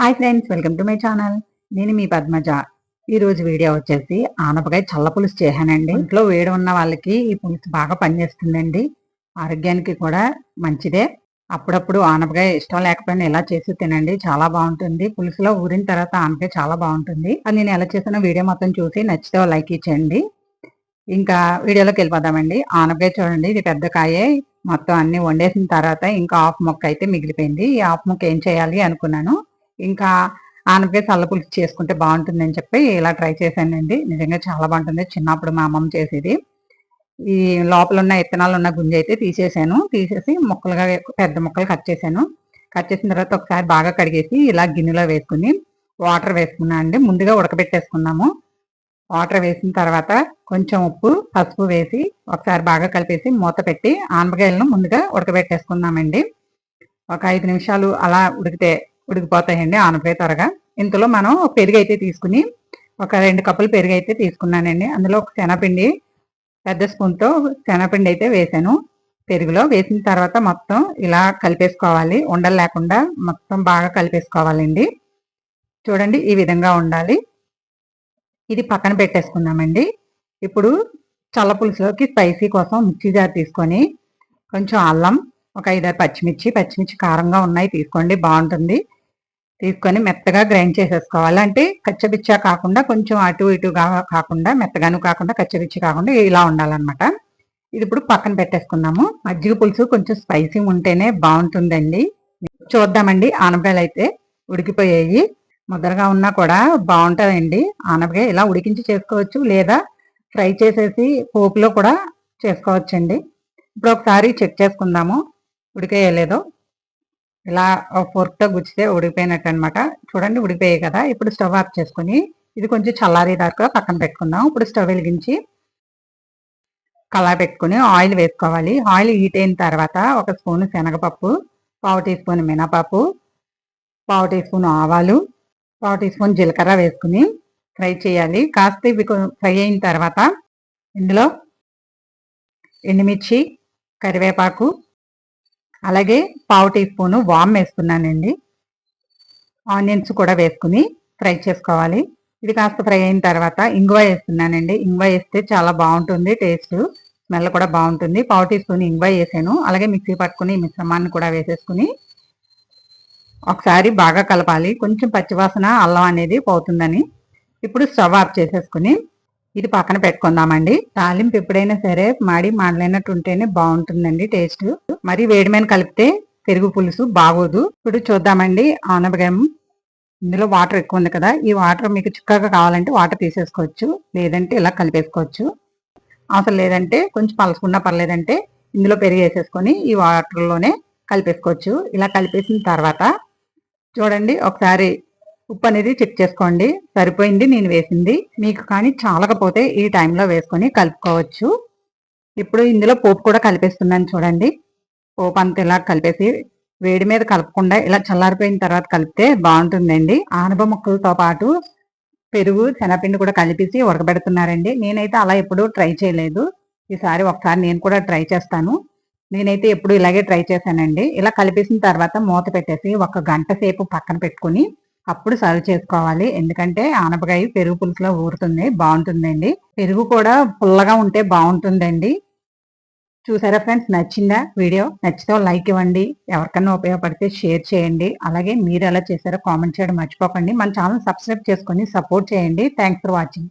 Hi friends welcome to my channel. నేను మీ పద్మజ. ఈరోజు వీడియో వచ్చేసి ఆనపకాయ చల్ల పులుసు చేశానండి. ఇంట్లో వేడి ఉన్న వాళ్ళకి ఈ పులుసు బాగా పనిచేస్తుందండి. ఆరోగ్యానికి కూడా మంచిదే. అప్పుడప్పుడు ఆనపకాయ ఇష్టం లేకపోయినా ఇలా చేసి తినండి చాలా బాగుంటుంది. పులుసులో ఊరిన తర్వాత ఆనపకాయ చాలా బాగుంటుంది. అది నేను ఎలా చేసిన వీడియో మొత్తం చూసి నచ్చితే లైక్ ఇచ్చేయండి. ఇంకా వీడియోలోకి వెళ్ళిపోదామండి. ఆనపకాయ చూడండి ఇది పెద్ద కాయే. మొత్తం అన్ని వండేసిన తర్వాత ఇంకా హాఫ్ మొక్క అయితే మిగిలిపోయింది. ఈ హాఫ్ మొక్క ఏం చేయాలి అనుకున్నాను. ఇంకా ఆనపకాయ చల్ల చేసుకుంటే బాగుంటుందని చెప్పి ఇలా ట్రై చేశానండి. నిజంగా చాలా బాగుంటుంది. చిన్నప్పుడు మా అమ్మమ్మ చేసేది. ఈ లోపల ఉన్న ఇత్తనాలు ఉన్న గుంజ అయితే తీసేసాను. తీసేసి ముక్కలుగా పెద్ద ముక్కలు కట్ చేశాను. కట్ చేసిన తర్వాత ఒకసారి బాగా కడిగేసి ఇలా గిన్నెలో వేసుకుని వాటర్ వేసుకున్నా అండి. ముందుగా ఉడకబెట్టేసుకున్నాము. వాటర్ వేసిన తర్వాత కొంచెం ఉప్పు పసుపు వేసి ఒకసారి బాగా కలిపేసి మూత పెట్టి ఆనపకాయలను ముందుగా ఉడకబెట్టేసుకున్నామండి. ఒక ఐదు నిమిషాలు అలా ఉడికితే ఉడికిపోతాయండి ఆనపకాయ త్వరగా. ఇంతలో మనం పెరుగు అయితే తీసుకుని ఒక రెండు కప్పులు పెరుగు అయితే తీసుకున్నానండి. అందులో ఒక శనగపిండి పెద్ద స్పూన్తో శనగపిండి అయితే వేసాను. పెరుగులో వేసిన తర్వాత మొత్తం ఇలా కలిపేసుకోవాలి. ఉండలు లేకుండా మొత్తం బాగా కలిపేసుకోవాలండి. చూడండి ఈ విధంగా ఉండాలి. ఇది పక్కన పెట్టేసుకుందామండి. ఇప్పుడు చల్ల పులుసులోకి స్పైసీ కోసం మిర్చి జార్ తీసుకొని కొంచెం అల్లం ఒక ఐదారు పచ్చిమిర్చి పచ్చిమిర్చి కారంగా ఉన్నాయి తీసుకోండి బాగుంటుంది. తీసుకొని మెత్తగా గ్రైండ్ చేసేసుకోవాలి. అంటే కచ్చబిచ్చా కాకుండా కొంచెం అటు ఇటుగా కాకుండా మెత్తగాను కాకుండా కచ్చబిచ్చి కాకుండా ఇలా ఉండాలన్నమాట. ఇది ఇప్పుడు పక్కన పెట్టేసుకుందాము. మజ్జిగ పులుసు కొంచెం స్పైసీ ఉంటేనే బాగుంటుందండి. చూద్దామండి. ఆనపకాయలు అయితే ఉడికిపోయాయి. ముద్దరగా ఉన్నా కూడా బాగుంటుందండి ఆనపకాయ ఇలా ఉడికించి చేసుకోవచ్చు లేదా ఫ్రై చేసేసి పోపులో కూడా చేసుకోవచ్చండి. ఇప్పుడు ఒకసారి చెక్ చేసుకుందాము. ఉడికేయలేదో ఇలా ఫోర్క్తో గుచ్చితే ఉడికిపోయినట్టు అనమాట చూడండి ఉడికిపోయాయి కదా. ఇప్పుడు స్టవ్ ఆఫ్ చేసుకుని ఇది కొంచెం చల్లారి దాకా పక్కన పెట్టుకుందాం. ఇప్పుడు స్టవ్ వెలిగించి కళా పెట్టుకుని ఆయిల్ వేసుకోవాలి. ఆయిల్ హీట్ అయిన తర్వాత ఒక స్పూన్ శనగపప్పు పావు టీ స్పూన్ మినపప్పు పావు టీ స్పూన్ ఆవాలు పావు టీ స్పూన్ జీలకర్ర వేసుకుని ఫ్రై చేయాలి. కాస్త ఇవి ఫ్రై అయిన తర్వాత ఇందులో ఎండుమిర్చి కరివేపాకు అలాగే పావు టీ స్పూను వామ్ వేసుకున్నానండి. ఆనియన్స్ కూడా వేసుకుని ఫ్రై చేసుకోవాలి. ఇది కాస్త ఫ్రై అయిన తర్వాత ఇంగువ వేస్తున్నానండి. ఇంగువ వేస్తే చాలా బాగుంటుంది టేస్ట్. స్మెల్ కూడా బాగుంటుంది. పావు టీ స్పూన్ ఇంగువ వేసాను. అలాగే మిక్సీ పట్టుకుని మిశ్రమాన్ని కూడా వేసేసుకుని ఒకసారి బాగా కలపాలి. కొంచెం పచ్చివాసన అల్లం అనేది పోతుందని. ఇప్పుడు స్టవ్ ఆఫ్ చేసేసుకుని ఇది పక్కన పెట్టుకుందామండి. తాలింపు ఎప్పుడైనా సరే మాడి మాడలేనట్టు ఉంటేనే బాగుంటుందండి టేస్ట్. మరి వేడి మీద కలిపితే పెరుగు పులుసు బాగోదు. ఇప్పుడు చూద్దామండి ఆనపకాయ. ఇందులో వాటర్ ఎక్కువ ఉంది కదా ఈ వాటర్ మీకు చిక్కగా కావాలంటే వాటర్ తీసేసుకోవచ్చు. లేదంటే ఇలా కలిపేసుకోవచ్చు. అవసరం లేదంటే కొంచెం పలుసుకున్నా పర్లేదంటే ఇందులో పెరిగి వేసేసుకొని ఈ వాటర్లోనే కలిపేసుకోవచ్చు. ఇలా కలిపేసిన తర్వాత చూడండి ఒకసారి ఉప్పు అనేది చెక్ చేసుకోండి. సరిపోయింది నేను వేసింది. మీకు కానీ చాలకపోతే ఈ టైంలో వేసుకొని కలుపుకోవచ్చు. ఇప్పుడు ఇందులో పోపు కూడా కలిపేస్తున్నాను చూడండి. పోపు అంతా ఇలా కలిపేసి వేడి మీద కలపకుండా ఇలా చల్లారిపోయిన తర్వాత కలిపితే బాగుంటుందండి. ఆనప ముక్కలతో పాటు పెరుగు శనగపిండి కూడా కలిపేసి ఉడకబెడుతున్నారండి. నేనైతే అలా ఎప్పుడూ ట్రై చేయలేదు. ఈసారి ఒకసారి నేను కూడా ట్రై చేస్తాను. నేనైతే ఎప్పుడు ఇలాగే ట్రై చేశానండి. ఇలా కలిపేసిన తర్వాత మూత పెట్టేసి ఒక గంట సేపు పక్కన పెట్టుకుని అప్పుడు సర్వ్ చేసుకోవాలి. ఎందుకంటే ఆనపకాయ పెరుగు పులుసులో ఊరుతుంది. బాగుంటుందండి. పెరుగు కూడా పుల్లగా ఉంటే బాగుంటుందండి. చూసారా ఫ్రెండ్స్? నచ్చిందా వీడియో? నచ్చితే లైక్ ఇవ్వండి. ఎవరికన్నా ఉపయోగపడితే షేర్ చేయండి. అలాగే మీరు ఎలా చేశారో కామెంట్ చేయడం మర్చిపోకండి. మన ఛానల్ సబ్స్క్రైబ్ చేసుకొని సపోర్ట్ చేయండి. Thanks for watching.